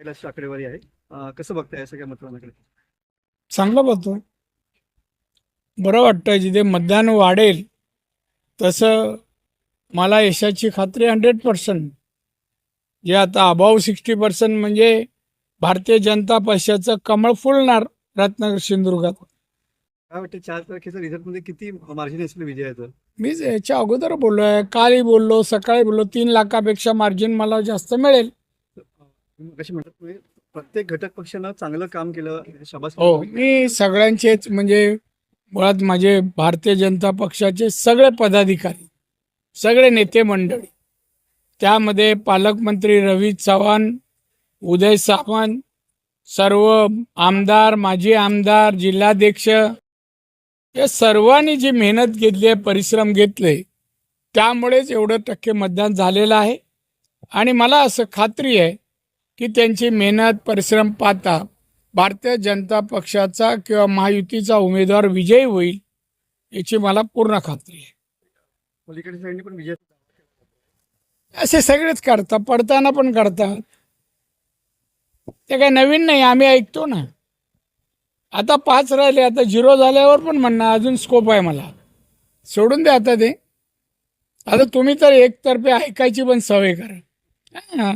पहिलाच आकडेवारी आहे. अं, कसं बघताय या सगळ्या मतदानाकडे? चांगलं बघतो. बरं वाटतं जिथे मतदान वाढेल तसं मला यशाची खात्री हंड्रेड पर्सेंट जे आता अबाव सिक्स्टी पर्सेंट म्हणजे भारतीय जनता पक्षाचं कमळ फुलणार रत्नागिरी सिंधुदुर्गात. काय वाटतं चार तारखेच्या रिझल्टमध्ये किती मार्जिन असेल विजयाचं मी याच्या अगोदर बोललो आहे कालही बोललो सकाळी बोललो तीन लाखापेक्षा मार्जिन मला जास्त मिळेल. कशी म्हणतात प्रत्येक घटक पक्षानं चांगलं काम केलं म्हणजे शाबास हो मी सगळ्यांचेच म्हणजे मुळात माझे भारतीय जनता पक्षाचे सगळे पदाधिकारी सगळे नेते मंडळी त्यामध्ये पालकमंत्री रवी चव्हाण उदय सावंत सर्व आमदार माजी आमदार जिल्हाध्यक्ष या सर्वांनी जी मेहनत घेतली आहे परिश्रम घेतले त्यामुळेच एवढं टक्के मतदान झालेलं आहे. आणि मला असं खात्री आहे की त्यांची मेहनत परिश्रम पाहता भारतीय जनता पक्षाचा किंवा महायुतीचा उमेदवार विजयी होईल याची मला पूर्ण खात्री आहे. असे सगळेच करतात पडताना पण करतात. ते काही नवीन नाही आम्ही ऐकतो ना. आता पाच राहिले आता झिरो झाल्यावर पण म्हणणं अजून स्कोप आहे मला. सोडून द्या आता ते. आता तुम्ही तर एकतर्फे ऐकायची पण सवय करा.